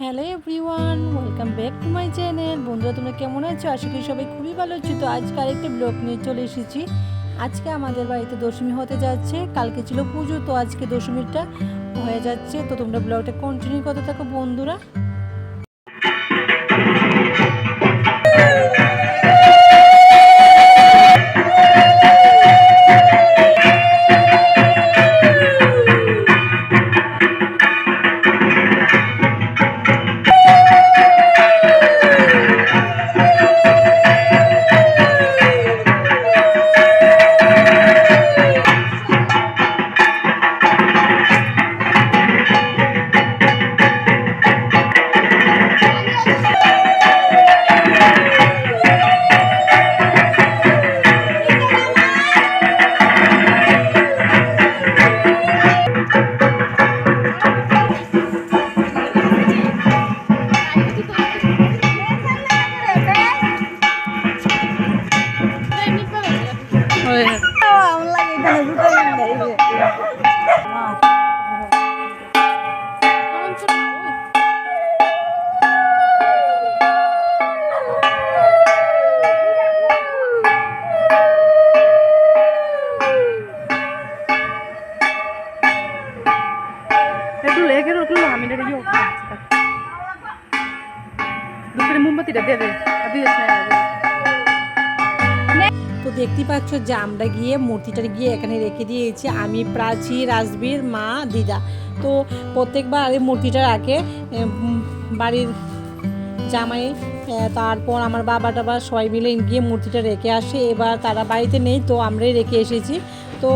Hello everyone, welcome back to my channel. বন্ধুরা, তোমরা কেমন আছো? আশা করি সবাই খুবই ভালো আছো। তো আজকে আরেকটা ব্লগ নিয়ে চলে এসেছি। আজকে আমাদের বাড়িতে দশমী হতে যাচ্ছে, কালকে ছিল পুজো, তো আজকে দশমীরটা হয়ে যাচ্ছে। তো তোমরা ব্লগটা কন্টিনিউ করতে থাকো, বন্ধুরা। এটা ইয়ে দুপুরে মোমবাতিটা তো দেখতে পাচ্ছ যে আমরা গিয়ে মূর্তিটা গিয়ে এখানে রেখে দিয়েছি। আমি প্রাচী রাজবীর, মা, দিদা। তো প্রত্যেকবার এই মূর্তিটা রাখে বাড়ির জামাই তারপর আমার বাবা টাবা সবাই মিলে গিয়ে মূর্তিটা রেখে আসে। এবার তারা বাড়িতে নেই, তো আমরাই রেখে এসেছি। তো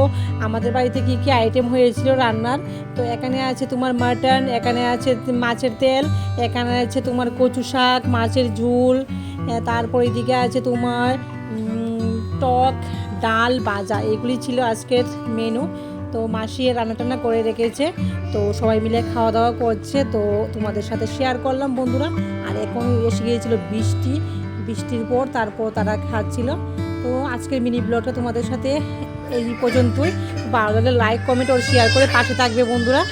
আমাদের বাড়িতে কী কী আইটেম হয়েছিল রান্নার? তো এখানে আছে তোমার মাটন এখানে আছে মাছের তেল, এখানে আছে তোমার কচু শাক, মাছের ঝুল তারপর এদিকে আছে তোমার টক, ডাল, ভাজা। এগুলি ছিল আজকের মেনু তো মাসি রান্না টান্না করে রেখেছে। তো সবাই মিলে খাওয়া দাওয়া করছে। তো তোমাদের সাথে শেয়ার করলাম বন্ধুরা। আর এখন এসে গিয়েছিল বৃষ্টি। বৃষ্টির পর তারপর তারা খাচ্ছিল। তো আজকের মিনি ব্লগটা তোমাদের সাথে এই পর্যন্তই। লাগলে লাইক কমেন্ট ও শেয়ার করে পাশে থাকবে বন্ধুরা।